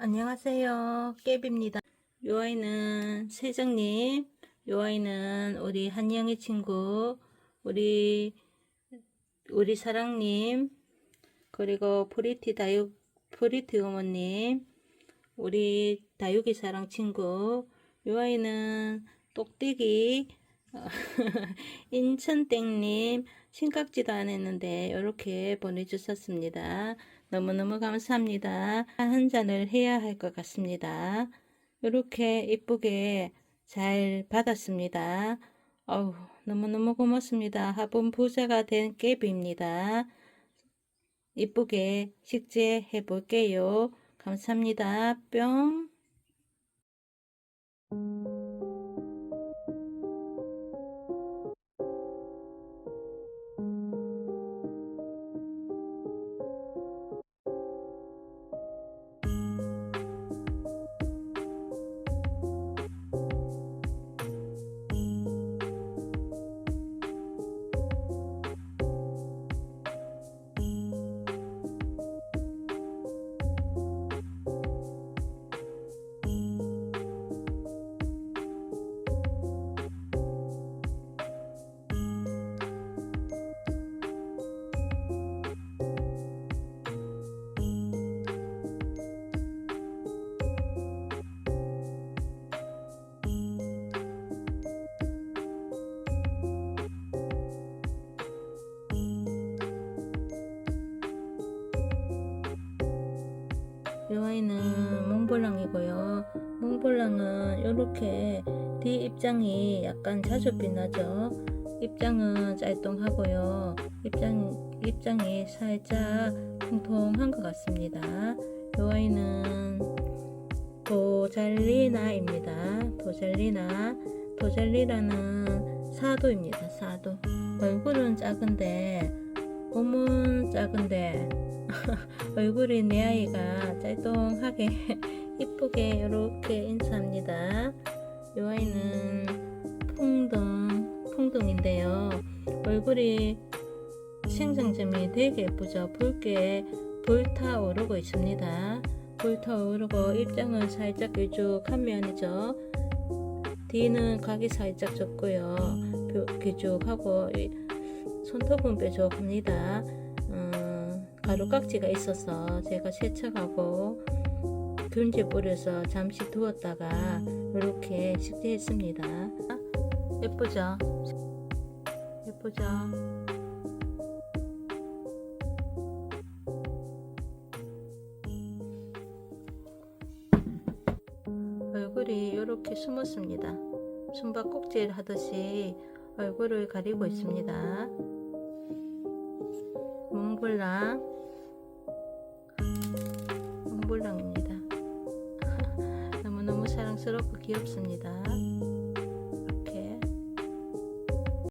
안녕하세요. 깨비입니다. 요 아이는 세정님, 요 아이는 우리 한영의 친구, 우리, 우리 사랑님, 그리고 프리티 다육, 프리티 어머님, 우리 다육이 사랑 친구, 요 아이는 똑띠기, 인천땡님, 신각지도 안 했는데, 이렇게 보내주셨습니다. 너무너무 감사합니다. 한 잔을 해야 할 것 같습니다. 이렇게 이쁘게 잘 받았습니다. 어우, 너무너무 고맙습니다. 화분 부자가 된 깨비입니다. 이쁘게 식재해 볼게요. 감사합니다. 뿅. 이 아이는 몽블랑이고요. 몽블랑은 이렇게 뒤 입장이 약간 자주 빛나죠. 입장은 짤뚱하고요. 입장 입장이 살짝 통통한 것 같습니다. 이 아이는 도잘리나입니다. 도잘리나 도잘리라는 사도입니다. 사도 얼굴은 작은데 몸은 작은데 얼굴이 내 아이가 짤뚱하게 이쁘게 이렇게 인사합니다. 이 아이는 풍등, 풍등인데요. 얼굴이 생장점이 되게 예쁘죠. 붉게 불타오르고 있습니다. 불타오르고 입장은 살짝 길쭉한 면이죠. 뒤는 각이 살짝 좁고요. 뾰- 길쭉하고 이 손톱은 뾰족합니다. 음, 가루 깍지가 있어서 제가 세척하고 균제 뿌려서 잠시 두었다가 이렇게 식재했습니다. 예쁘죠? 예쁘죠? 얼굴이 이렇게 숨었습니다. 숨바꼭질 하듯이 얼굴을 가리고 있습니다. 몽블랑 몽블랑입니다. 너무너무 사랑스럽고 귀엽습니다.